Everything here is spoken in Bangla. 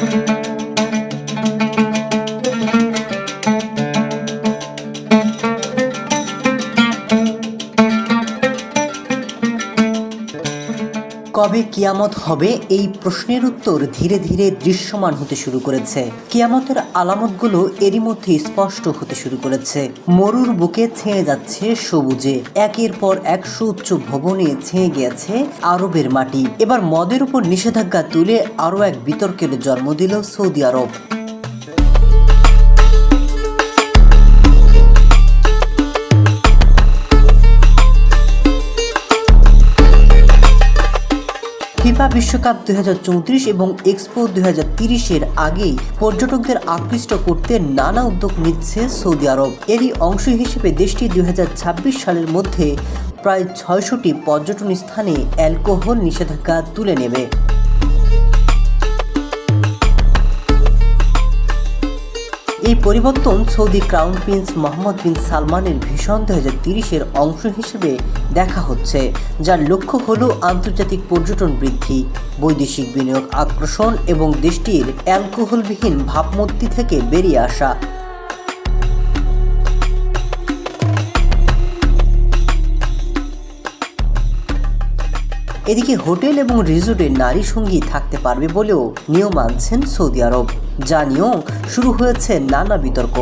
Thank you. কবে কিয়ামত হবে এই প্রশ্নের উত্তর ধীরে ধীরে দৃশ্যমান হতে শুরু করেছে। কিয়ামতের আলামতগুলো এরই মধ্যে স্পষ্ট হতে শুরু করেছে। মরুর বুকে ছেঁয়ে যাচ্ছে সবুজে। একের পর এক সুউচ্চ ভবনে ছেঁয়ে গেছে আরবের মাটি। এবার মদের উপর নিষেধাজ্ঞা তুলে আরও এক বিতর্কের জন্ম দিল সৌদি আরব। ফিফা বিশ্বকাপ দুই হাজার চৌত্রিশ এবং এক্সপো দুই এর আগে পর্যটকদের আকৃষ্ট করতে নানা উদ্যোগ নিচ্ছে সৌদি আরব। এরই অংশ হিসেবে দেশটি দুই হাজার ছাব্বিশ সালের মধ্যে প্রায় ছয়শটি পর্যটন স্থানে অ্যালকোহল নিষেধাজ্ঞা তুলে নেবে। এই পরিবর্তন Saudi crown prince Mohammed bin সালমানের ভীষণ দু হাজার তিরিশের অংশ হিসেবে দেখা হচ্ছে, যার লক্ষ্য হল আন্তর্জাতিক পর্যটন বৃদ্ধি, বৈদেশিক বিনিয়োগ আকর্ষণ এবং দেশটির অ্যালকোহলবিহীন ভাবমূর্তি থেকে বেরিয়ে আসা। এদিকে হোটেল এবং রিসোর্টে নারী সঙ্গী থাকতে পারবে বলেও নিয়ম আনছেন সৌদি আরব। যা নিয়েও শুরু হয়েছে নানা বিতর্ক।